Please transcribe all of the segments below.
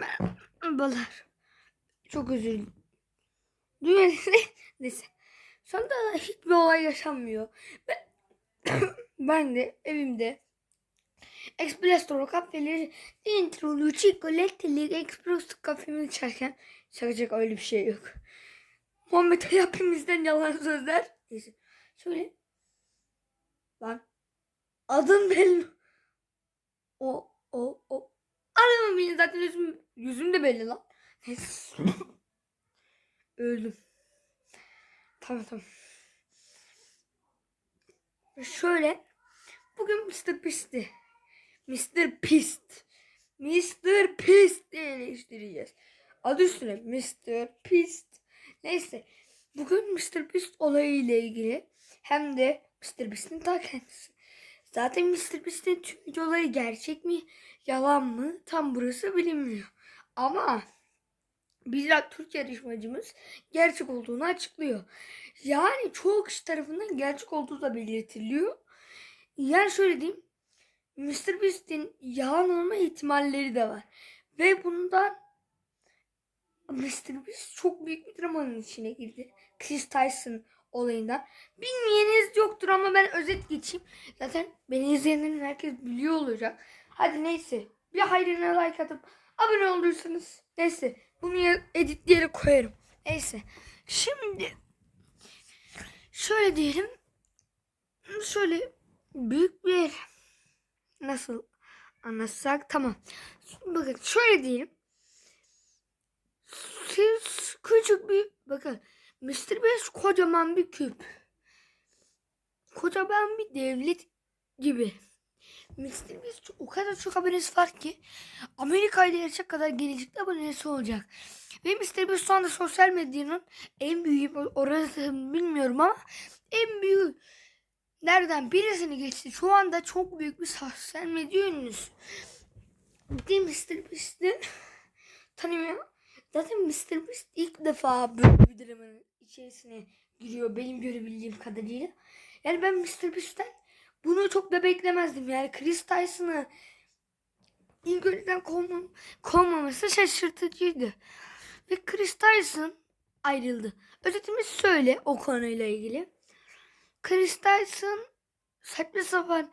Merhabalar. Çok özür dilerim. Neyse. Sonunda da hiçbir olay yaşanmıyor. Ben, ben de evimde Espresso kahveleri Intro Çikolateli Espresso kahvemi içerken şakacak öyle bir şey yok. Muhammed Ali hepimizden yalan sözler. Neyse. Şöyle. Lan. Adın belli. O o o. Adamın benim zaten yüzüm, yüzüm de belli lan. Öldüm. Tamam tamam. Şöyle. Bugün Mr. Pist'i. Mr. Pist. Mr. Pist eleştireceğiz. Adı üstüne Mr. Pist. Neyse. Bugün Mr. Pist olayı ile ilgili hem de Mr. Pist'in ta kendisi. Zaten Mr. Beast'in tüm videoları gerçek mi, yalan mı tam burası bilinmiyor. Ama bizzat Türk yarışmacımız gerçek olduğunu açıklıyor. Yani çoğu kişi tarafından gerçek olduğu da belirtiliyor. Yani şöyle diyeyim. Mr. Beast'in yalan olma ihtimalleri de var. Ve bundan Mr. Beast çok büyük bir dramanın içine girdi. Chris Tyson olayından. Bilmeyeniz yoktur ama ben özet geçeyim. Zaten beni izleyenlerin herkes biliyor olacak. Hadi neyse. Bir hayrına like atıp abone olursanız. Neyse. Bunu editleyerek koyarım. Neyse. Şimdi şöyle diyelim. Şöyle büyük bir nasıl anlatsak tamam. Bakın şöyle diyelim. Siz küçük bir bakın Mr. Beast kocaman bir küp. Kocaman bir devlet gibi. Beast o kadar çok abonesi var ki Amerika'yla yarışacak kadar gelecekte abonesi olacak. Ve Mr. Beast şu anda sosyal medyanın en büyüğü orası bilmiyorum ama en büyüğü nereden birisini geçti. Şu anda çok büyük bir sosyal medya ünlüsü. Bir Mr. Beast'in tanımıyor. Zaten Mr. Beast ilk defa böyle bir dramanın içerisine giriyor benim görebildiğim kadarıyla. Yani ben Mr. Beast'ten bunu çok da beklemezdim. Yani Chris Tyson'ı ilk önceden kovmam, kovmaması şaşırtıcıydı. Ve Chris Tyson ayrıldı. Özetimiz söyle o konuyla ilgili. Chris Tyson saçma sapan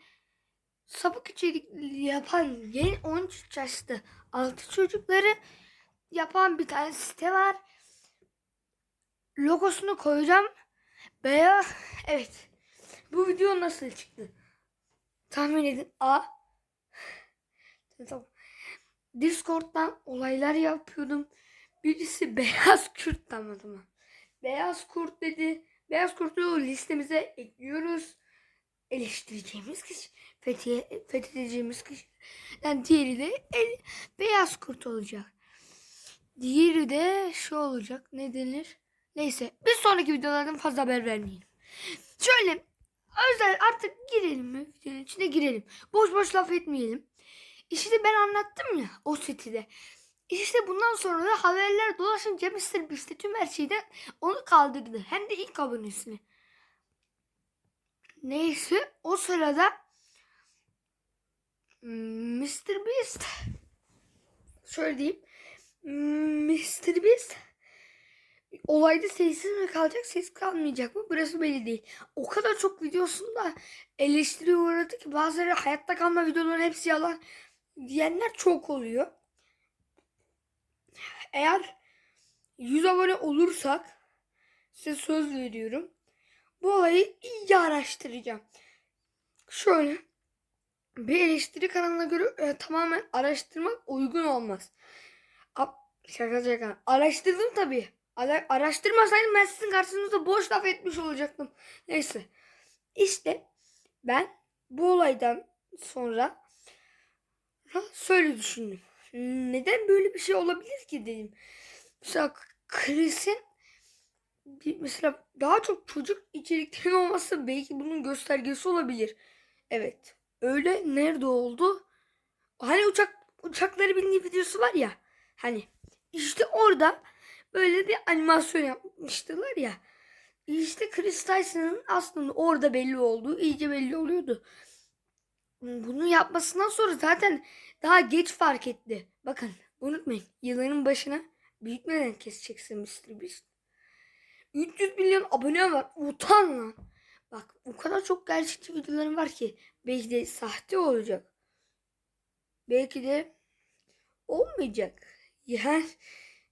sapık içerikli yapan yeni 13 yaşta altı çocukları yapan bir tane site var. Logosunu koyacağım. Beyaz. Evet. Bu video nasıl çıktı? Tahmin edin. A. Tamam. Discord'dan olaylar yapıyordum. Birisi beyaz kurt tamam tamam. Beyaz kurt dedi. Beyaz kurtu listemize ekliyoruz. Eleştireceğimiz kişi. Fethiye, fethedeceğimiz kişi. Yani diğeri de el, beyaz kurt olacak. Diğeri de şu olacak. Ne denir? Neyse. Bir sonraki videolardan fazla haber vermeyelim. Şöyle özel artık girelim mi? Videonun içine girelim. Boş boş laf etmeyelim. İşte ben anlattım ya o sitede. İşte bundan sonra da haberler dolaşınca Mr. Beast tüm her şeyden onu kaldırdı. Hem de ilk abonesini. Neyse o sırada Mr. Beast şöyle diyeyim. Mr. Beast olayda sessiz mi kalacak, ses kalmayacak mı? Burası belli değil. O kadar çok videosunda eleştiriye uğradı ki bazıları hayatta kalma videoların hepsi yalan diyenler çok oluyor. Eğer 100 abone olursak size söz veriyorum. Bu olayı iyice araştıracağım. Şöyle bir eleştiri kanalına göre e, tamamen araştırmak uygun olmaz. A- şaka şaka. Araştırdım tabii. Ara- araştırmasaydım ben sizin karşınızda boş laf etmiş olacaktım. Neyse. İşte ben bu olaydan sonra şöyle düşündüm. Neden böyle bir şey olabilir ki dedim. Mesela Chris'in mesela daha çok çocuk içeriklerin olması belki bunun göstergesi olabilir. Evet. Öyle nerede oldu? Hani uçak uçakları bindiği videosu var ya. Hani işte orada böyle bir animasyon yapmıştılar ya. İşte Chris Tyson'ın aslında orada belli olduğu iyice belli oluyordu. Bunu yapmasından sonra zaten daha geç fark etti. Bakın Unutmayın yılların başına büyütmeden keseceksin Mr. Beast. 300 milyon abone var. Utan lan. Bak o kadar çok gerçekçi videolarım var ki belki de sahte olacak. Belki de olmayacak. Yani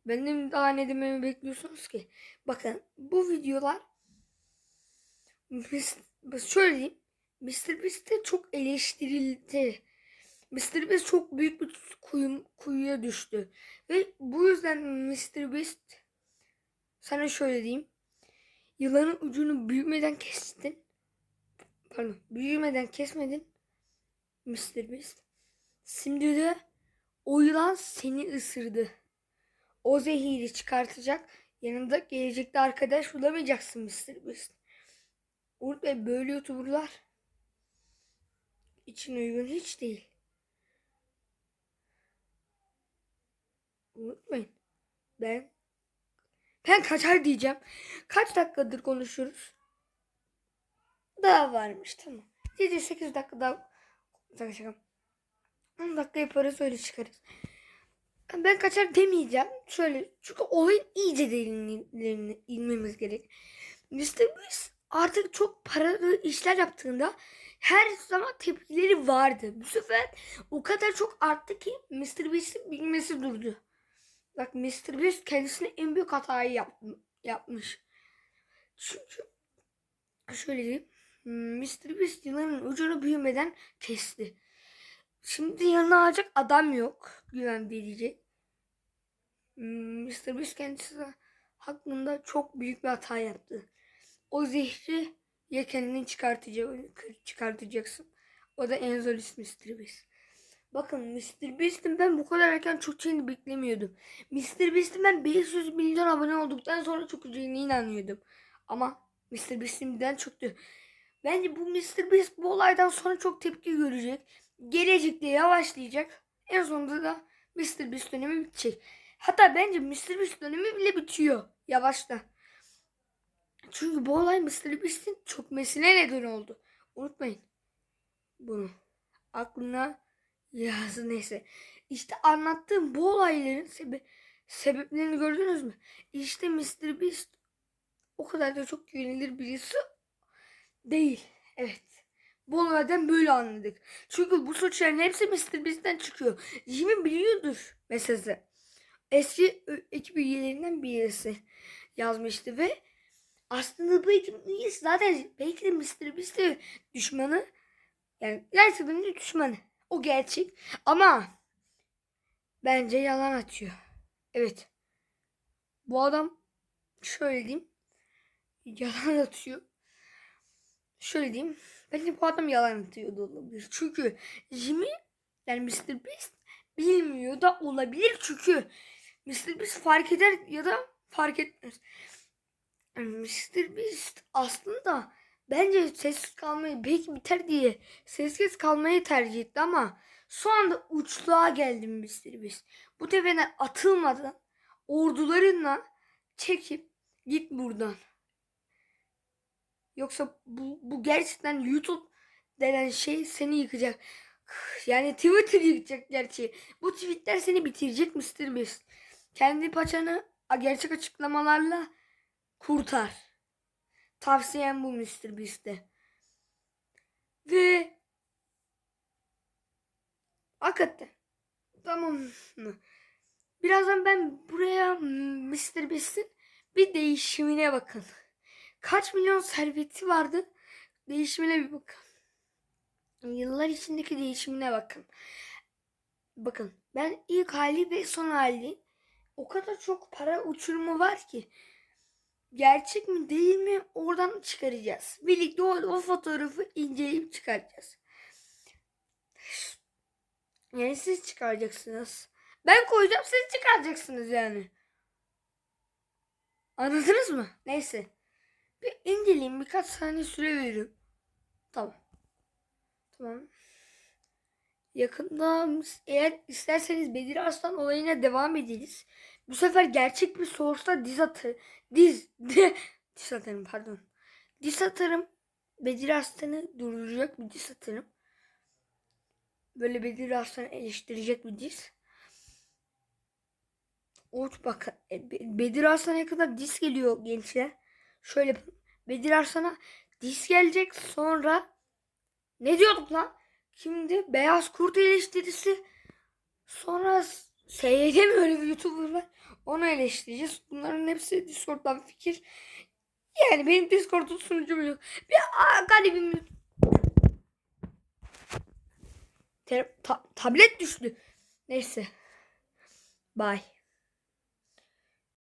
benim daha ne dememi bekliyorsunuz ki? Bakın bu videolar şöyle diyeyim. Mr. Beast'te çok eleştirildi. Mr. Beast çok büyük bir kuyu, kuyuya düştü. Ve bu yüzden Mr. Beast sana şöyle diyeyim. Yılanın ucunu büyümeden kestin. Pardon. Büyümeden kesmedin. Mr. Beast. Şimdi de o yılan seni ısırdı. O zehiri çıkartacak. Yanında gelecekte arkadaş bulamayacaksın Mr. Beast. Umut Bey böyle youtuberlar için uygun hiç değil. Unutmayın. Ben ben kaçar diyeceğim. Kaç dakikadır konuşuyoruz? Daha varmış tamam. 7-8 dakika daha konuşalım. 10 dakika yaparız öyle çıkarız. Ben kaçar demeyeceğim. Şöyle çünkü olayın iyice derinlerine inmemiz gerek. Mr. Beast artık çok paralı işler yaptığında her zaman tepkileri vardı. Bu sefer o kadar çok arttı ki Mr. Beast'in bilmesi durdu. Bak Mr. Beast kendisine en büyük hatayı yap, yapmış. Çünkü şöyle diyeyim. Mr. Beast yılanın ucunu büyümeden kesti. Şimdi yanına alacak adam yok. Güven verici. Mr. Beast kendisi hakkında çok büyük bir hata yaptı. O zehri ya kendini çıkartacak, çıkartacaksın. O da en zor ismi Mr. Beast. Bakın Mr. Beast'in ben bu kadar erken çok şeyini beklemiyordum. Mr. Beast'in ben 500 milyon abone olduktan sonra çok üzüleceğine inanıyordum. Ama Mr. Beast'in birden çöktü. Bence bu Mr. Beast bu olaydan sonra çok tepki görecek. Gelecekte yavaşlayacak. En sonunda da Mr. Beast dönemi bitecek. Hatta bence Mr. Beast dönemi bile bitiyor. Yavaşta. Çünkü bu olay Mr. Beast'in çökmesine neden oldu. Unutmayın. Bunu. Aklına yazın neyse. İşte anlattığım bu olayların sebe sebeplerini gördünüz mü? İşte Mr. Beast o kadar da çok güvenilir birisi değil. Evet. Bu olaydan böyle anladık. Çünkü bu suçların hepsi Mr. Beast'ten çıkıyor. Jimmy biliyordur mesajı. Eski ekip üyelerinden birisi yazmıştı ve aslında bu ekip üyesi zaten belki de Mr. Beast'in düşmanı yani de düşmanı. O gerçek ama bence yalan atıyor. Evet. Bu adam şöyle diyeyim yalan atıyor. Şöyle diyeyim. Bence bu adam yalan atıyor da olabilir. Çünkü Jimmy yani Mr. Beast bilmiyor da olabilir. Çünkü Mr. Beast fark eder ya da fark etmez. Yani Mr. Beast aslında bence sessiz kalmayı belki biter diye sessiz kalmayı tercih etti ama şu anda uçluğa geldim Mr. Beast. Bu tepeden atılmadan ordularınla çekip git buradan. Yoksa bu, bu gerçekten YouTube denen şey seni yıkacak. Yani Twitter yıkacak gerçi. Bu tweetler seni bitirecek Mr. Beast. Kendi paçanı gerçek açıklamalarla kurtar. Tavsiyem bu Mr. Beast'e. Ve hakikaten tamam mı? Birazdan ben buraya Mr. Beast'in bir değişimine bakın. Kaç milyon serveti vardı? Değişimine bir bakın. Yıllar içindeki değişimine bakın. Bakın ben ilk hali ve son hali o kadar çok para uçurumu var ki gerçek mi değil mi oradan çıkaracağız. Birlikte o, o fotoğrafı inceleyip çıkaracağız. Yani siz çıkaracaksınız. Ben koyacağım siz çıkaracaksınız yani. Anladınız mı? Neyse. Bir inceleyeyim birkaç saniye süre veriyorum. Tamam. Tamam. Yakında eğer isterseniz Bedir Arslan olayına devam ederiz. Bu sefer gerçek bir source'da diz atı diz diz atarım pardon. Diz atarım. Bedir Arslan'ı durduracak bir diz atarım. Böyle Bedir Arslan'ı eleştirecek bir diz. Oğuz bak e, Be- Bedir Arslan'a kadar dis geliyor gençler. Şöyle. Bedir Arslan'a dis gelecek sonra ne diyorduk lan? Şimdi Beyaz Kurt eleştirisi sonra SYD mi öyle bir YouTuber var? Onu eleştireceğiz. Bunların hepsi Discord'dan fikir. Yani benim Discord'un sunucum yok. Bir aa, garibim ta- tablet düştü. Neyse. Bye.